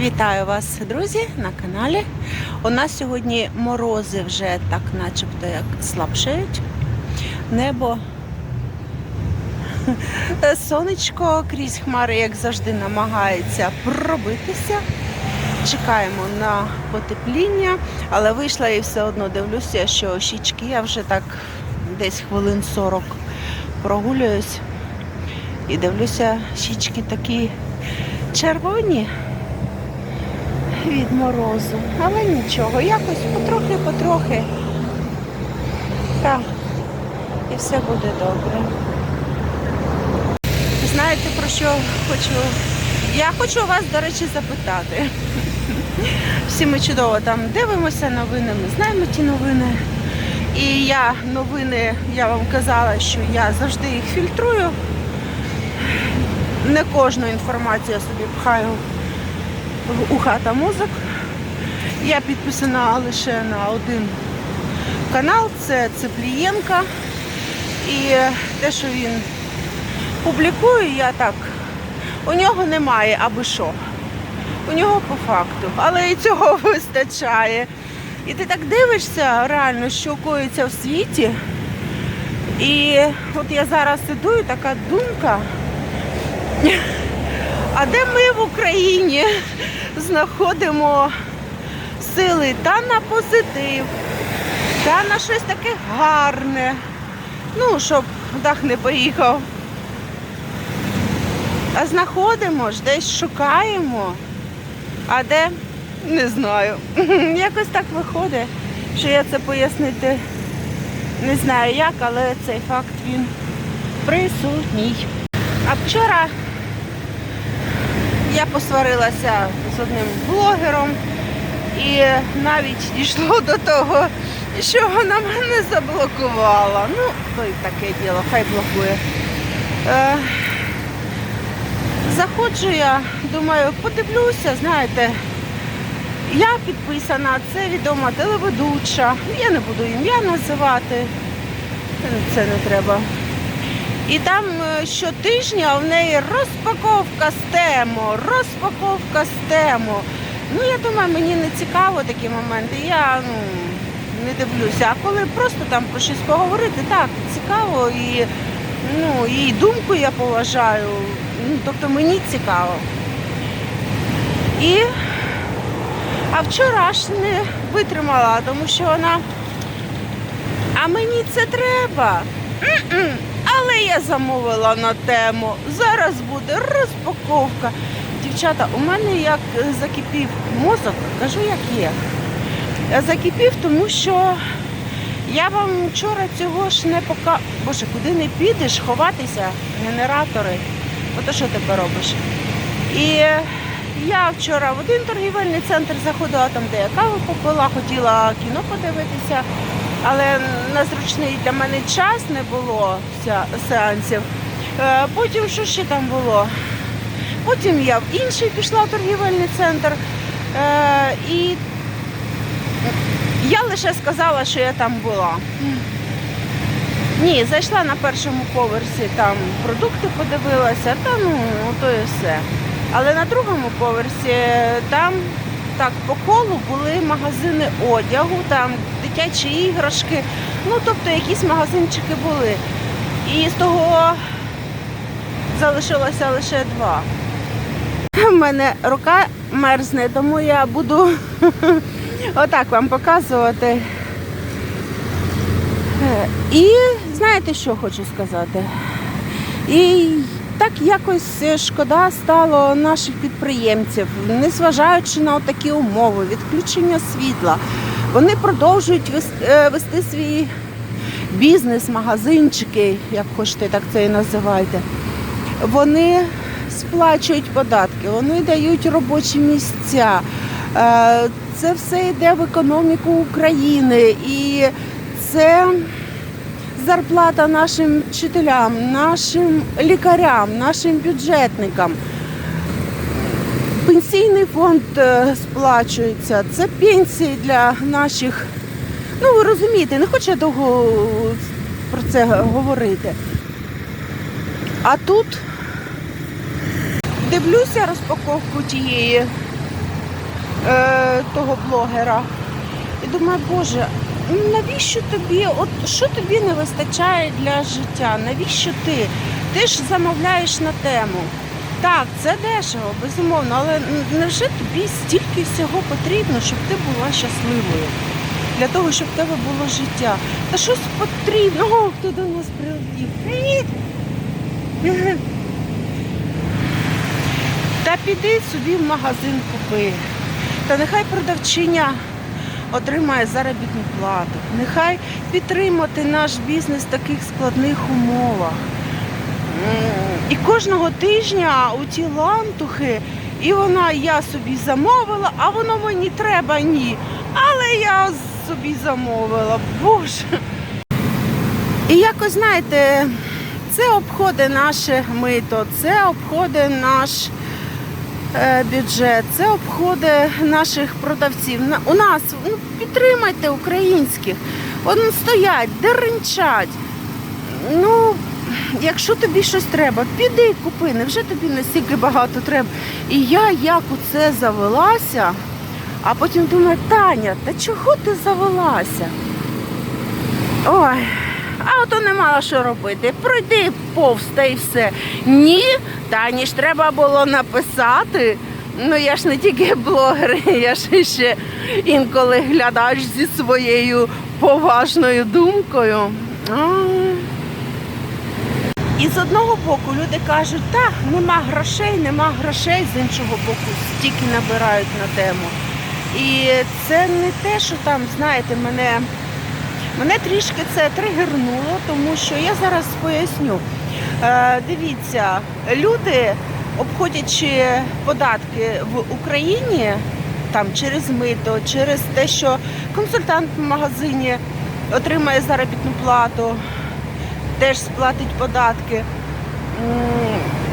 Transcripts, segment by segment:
Вітаю вас, друзі, на каналі. У нас сьогодні морози вже так начебто як слабшають. Небо. Сонечко крізь хмари, як завжди, намагається пробитися. Чекаємо на потепління, але вийшла і все одно дивлюся, що щічки я вже так десь хвилин 40 прогулююсь і дивлюся, щічки такі червоні від морозу. Але нічого, якось потрохи-потрохи. Так, і все буде добре. Знаєте, про що хочу? Я хочу вас, до речі, запитати. Всі ми чудово там дивимося новини, ми знаємо ті новини. І я новини, я вам казала, що я завжди їх фільтрую. Не кожну інформацію я собі пхаю в уха та мозок. Я підписана лише на один канал, це Цеплієнка. І те, що він публікує, я так. У нього немає аби що. У нього по факту. Але і цього вистачає. І ти так дивишся реально, що коїться в світі. І от я зараз іду і така думка. А де ми в Україні знаходимо сили та на позитив, та на щось таке гарне. Ну, щоб дах не поїхав. А знаходимо ж, десь шукаємо. А де? Не знаю. Якось так виходить, що я це пояснити не знаю як, але цей факт він присутній. А вчора я посварилася з одним блогером і навіть дійшло до того, що вона мене заблокувала. Ну, то й таке діло, хай блокує. Е, заходжу я, думаю, подивлюся, знаєте, я підписана, це відома телеведуча. Я не буду ім'я називати, це не треба. І там е, щотижня в неї розпаковка з тему, розпаковка з тему. Ну, я думаю, мені не цікаво такі моменти. Я ну, не дивлюся. А коли просто там про щось поговорити, так, цікаво і ну, її думку я поважаю. Ну, тобто мені цікаво. І а вчора ж не витримала, тому що вона. А мені це треба. М-м. Але я замовила на тему. Зараз буде розпаковка. Дівчата, у мене як закипів мозок, кажу, як є. Закипів, тому що я вам вчора цього ж не пока. Боже, куди не підеш, ховатися, генератори. Ото що ти робиш? І я вчора в один торгівельний центр заходила, там, де я каву попила, хотіла кіно подивитися, але на зручний для мене час не було сеансів. Е, Потім що ще там було? Потім я в інший пішла в торгівельний центр. Е, І я лише сказала, що я там була. Ні, зайшла на першому поверсі, там продукти подивилася, та ну, то і все. Але на другому поверсі там так по колу були магазини одягу, там дитячі іграшки, ну тобто якісь магазинчики були. І з того залишилося лише два. У мене рука мерзне, тому я буду отак вам показувати. І знаєте, що хочу сказати? І так якось е, шкода стало наших підприємців, незважаючи на такі умови, відключення світла. Вони продовжують е, вести свій бізнес, магазинчики, як хочете, так це і називайте. Вони сплачують податки, вони дають робочі місця. Е, Це все йде в економіку України. І це зарплата нашим вчителям, нашим лікарям, нашим бюджетникам. Пенсійний фонд е, сплачується, це пенсії для наших. Ну, ви розумієте, не хочу я довго про це говорити. А тут дивлюся розпаковку тієї е, того блогера. І думаю, Боже, навіщо тобі, от що тобі не вистачає для життя? Навіщо ти? Ти ж замовляєш на тему. Так, це дешево, безумовно, але невже тобі стільки всього потрібно, щоб ти була щасливою? Для того, щоб в тебе було життя. Та щось потрібно. О, хто до нас прилетів. Привіт! Та піди собі в магазин купи. Та нехай продавчиня отримає заробітну плату. Нехай підтримати наш бізнес в таких складних умовах. І кожного тижня у ті лантухи, і вона я собі замовила, а воно мені треба ні. Але я собі замовила. Боже. І якось знаєте, це обходить наше мито, це обходить наш е, бюджет, це обходить наших продавців. У нас ну, підтримайте українських. Вони стоять, деренчать. Ну, якщо тобі щось треба, піди купи, невже тобі настільки багато треба? І я як у це завелася, а потім думаю, Таня, та чого ти завелася? Ой, а ото не мала що робити. Пройди повз та й все. Ні, Тані ж треба було написати. Ну я ж не тільки блогер, я ж ще інколи глядач зі своєю поважною думкою. І з одного боку люди кажуть, так, нема грошей, нема грошей, з іншого боку, стільки набирають на тему. І це не те, що там, знаєте, мене, мене трішки це тригернуло, тому що я зараз поясню. Е, дивіться, люди, обходячи податки в Україні, там через мито, через те, що консультант в магазині отримає заробітну плату, теж сплатить податки.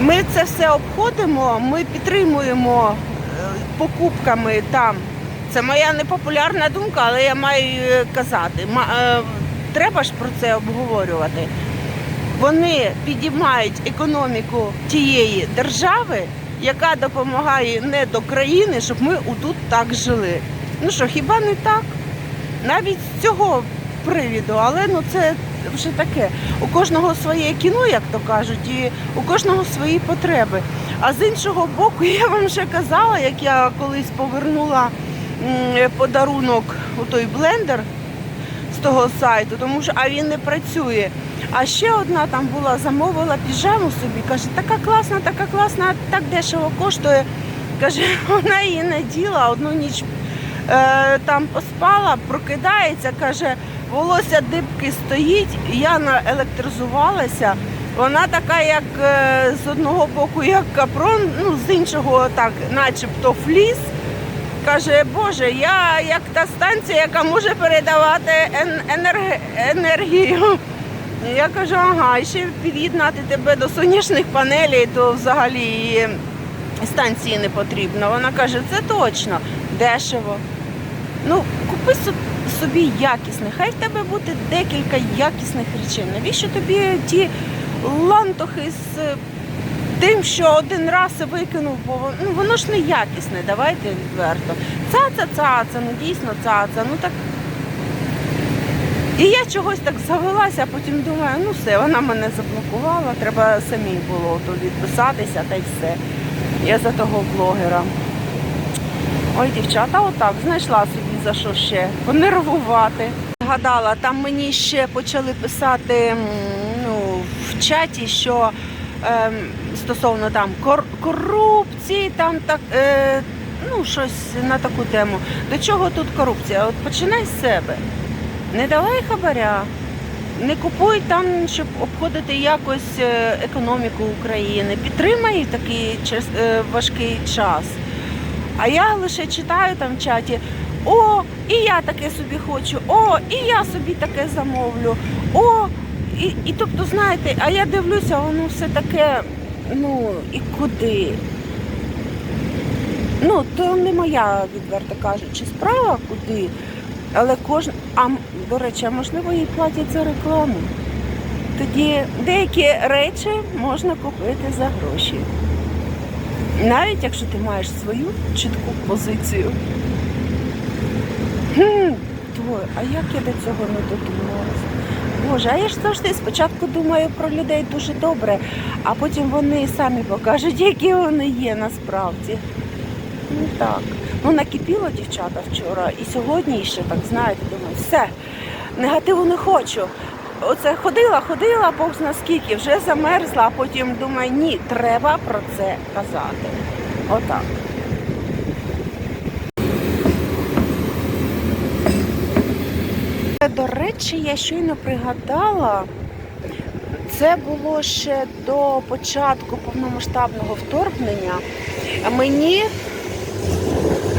Ми це все обходимо, ми підтримуємо е, покупками там. Це моя непопулярна думка, але я маю казати. Е, Треба ж про це обговорювати. Вони підіймають економіку тієї держави, яка допомагає не до країни, щоб ми отут так жили. Ну що, хіба не так? Навіть з цього привіду, але ну це вже таке. У кожного своє кіно, як то кажуть, і у кожного свої потреби. А з іншого боку, я вам вже казала, як я колись повернула подарунок у той блендер з того сайту, тому що а він не працює. А ще одна там була, замовила піжаму собі, каже, така класна, така класна, так дешево коштує. Каже, вона її наділа, одну ніч е, там поспала, прокидається, каже, волосся дибки стоїть, я наелектризувалася. Вона така, як е, з одного боку, як капрон, ну з іншого так, начебто фліс. Каже, Боже, я як та станція, яка може передавати енерг- енергію. Я кажу, ага, і ще під'єднати тебе до сонячних панелей, то взагалі станції не потрібно. Вона каже, це точно, дешево. Ну, купи со- собі якісне, хай в тебе буде декілька якісних речей. Навіщо тобі ті лантухи з е, тим, що один раз викинув, бо ну, воно ж не якісне, давайте відверто. Цаца, цаца, ну дійсно цаца, ну так. І я чогось так завелася, а потім думаю, ну все, вона мене заблокувала, треба самій було то відписатися та й все. Я за того блогера. Ой, дівчата, отак, знайшла собі за що ще понервувати. Згадала, там мені ще почали писати ну, в чаті, що ем, стосовно там кор- корупції, там так, е, ну, щось на таку тему. До чого тут корупція? От починай з себе. Не давай хабаря, не купуй там, щоб обходити якось е, економіку України. Підтримай такий час- е, важкий час. А я лише читаю там в чаті: о, і я таке собі хочу, о, і я собі таке замовлю, о, і, і тобто, знаєте, а я дивлюся, воно все таке, ну, і куди? Ну, то не моя, відверто кажучи, справа куди. Але кожен. А до речі, можливо їй платять за рекламу. Тоді деякі речі можна купити за гроші. Навіть якщо ти маєш свою чітку позицію. Хм, твою, а як я до цього не додумалася? Боже, а я ж завжди спочатку думаю про людей дуже добре, а потім вони самі покажуть, які вони є насправді. Ну так. Ну накипіло дівчата вчора і сьогодні ще так, знаєте, думаю, все, негативу не хочу. Оце ходила, ходила, Бог зна скільки, вже замерзла, а потім думаю, ні, треба про це казати. Отак. До речі, я щойно пригадала, це було ще до початку повномасштабного вторгнення. Мені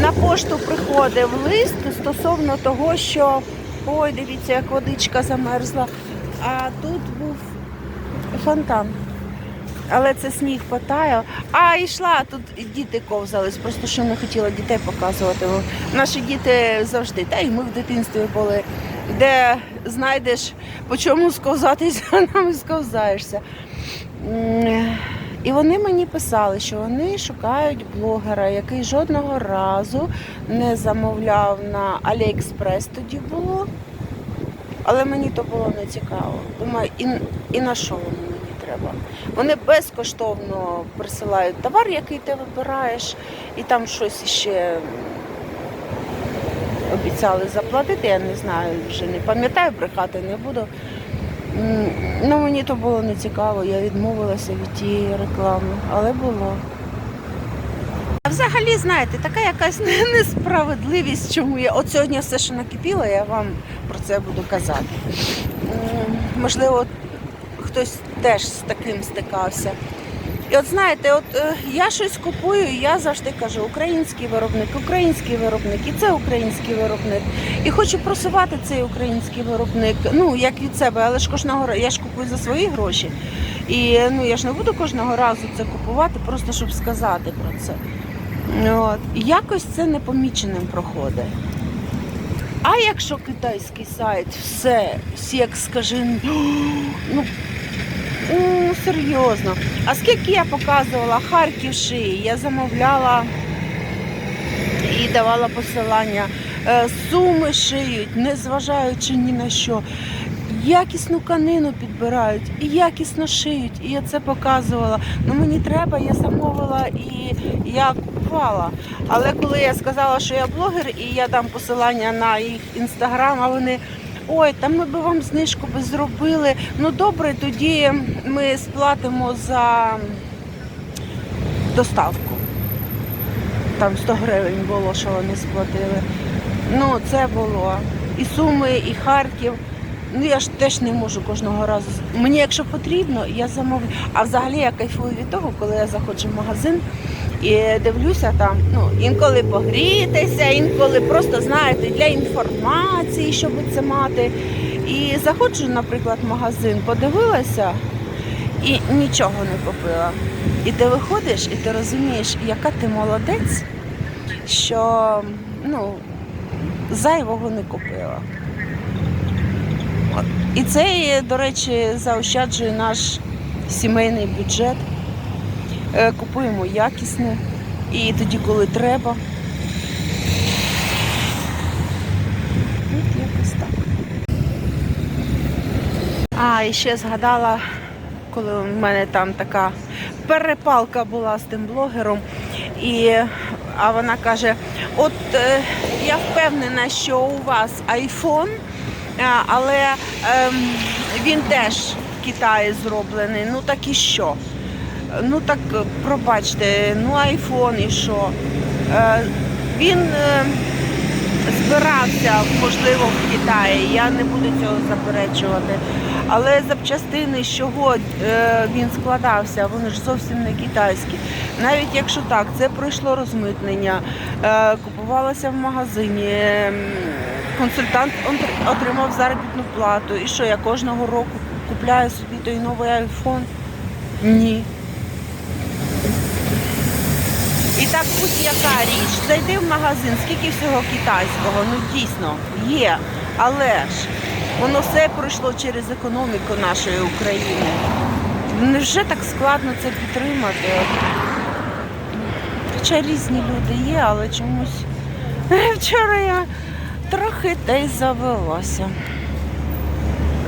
на пошту приходив лист стосовно того, що ой, дивіться, як водичка замерзла. А тут був фонтан. Але це сніг потаяв. А йшла, тут діти ковзались, просто що не хотіла дітей показувати. Наші діти завжди, та й ми в дитинстві були, де знайдеш по чому сковзатися, нам сковзаєшся. І вони мені писали, що вони шукають блогера, який жодного разу не замовляв на Аліекспрес тоді було. Але мені то було не цікаво. Думаю, і, і на що воно мені треба? Вони безкоштовно присилають товар, який ти вибираєш, і там щось іще обіцяли заплатити. Я не знаю, вже не пам'ятаю, брехати не буду. Ну, мені то було не цікаво, я відмовилася від тієї реклами, але було. Взагалі, знаєте, така якась несправедливість, чому я. От сьогодні все, що накипіло, я вам про це буду казати. Можливо, хтось теж з таким стикався. І от знаєте, от е, я щось купую, і я завжди кажу, український виробник, український виробник, і це український виробник. І хочу просувати цей український виробник, ну як від себе, але ж кожного я ж купую за свої гроші. І ну я ж не буду кожного разу це купувати, просто щоб сказати про це. От. Якось це непоміченим проходить. А якщо китайський сайт, все, як скажи, ну, ну серйозно. А скільки я показувала Харків шиї, я замовляла і давала посилання. Е, Суми шиють, незважаючи ні на що. Якісну канину підбирають і якісно шиють. І я це показувала. Ну мені треба, я замовила і я купувала. Але коли я сказала, що я блогер і я дам посилання на їх інстаграм, а вони. Ой, там ми би вам знижку би зробили. Ну добре, тоді ми сплатимо за доставку. Там 100 гривень було, що вони сплатили. Ну, це було. І Суми, і Харків. Ну я ж теж не можу кожного разу. Мені, якщо потрібно, я замовлю. А взагалі я кайфую від того, коли я заходжу в магазин і дивлюся там, ну, інколи погрітися, інколи просто, знаєте, для інформації, щоб це мати. І заходжу, наприклад, в магазин, подивилася і нічого не купила. І ти виходиш, і ти розумієш, яка ти молодець, що ну, зайвого не купила. І це, до речі, заощаджує наш сімейний бюджет. Е, Купуємо якісне і тоді, коли треба. Якось так. А, і ще згадала, коли в мене там така перепалка була з тим блогером. І, а вона каже: от е, я впевнена, що у вас е, але ем, він теж в Китаї зроблений. Ну так і що? Ну так е, пробачте, ну айфон і що? Е, він е, збирався, можливо, в Китаї. Я не буду цього заперечувати. Але запчастини, з чого е, він складався, вони ж зовсім не китайські. Навіть якщо так, це пройшло розмитнення, е, купувалося в магазині, ем, консультант отримав заробітну плату. І що, я кожного року купляю собі той новий айфон? Ні. І так будь-яка річ. Зайди в магазин, скільки всього китайського, ну дійсно є. Але ж воно все пройшло через економіку нашої України. Невже так складно це підтримати? Хоча різні люди є, але чомусь вчора я трохи та й завелася.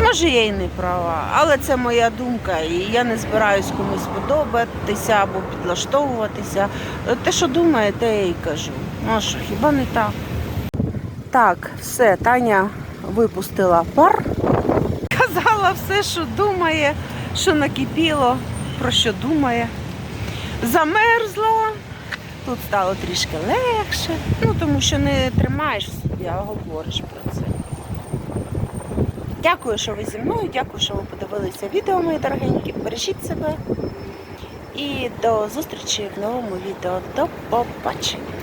Може, я і не права, але це моя думка, і я не збираюсь комусь подобатися або підлаштовуватися. Те, що думає, те я й кажу. Ну що, хіба не так? Так, все, Таня випустила пар. Казала все, що думає, що накипіло, про що думає. Замерзла. Тут стало трішки легше. Ну, тому що не тримаєш в собі, а говориш про це. Дякую, що ви зі мною. Дякую, що ви подивилися відео, мої дорогенькі. Бережіть себе. І до зустрічі в новому відео. До побачення.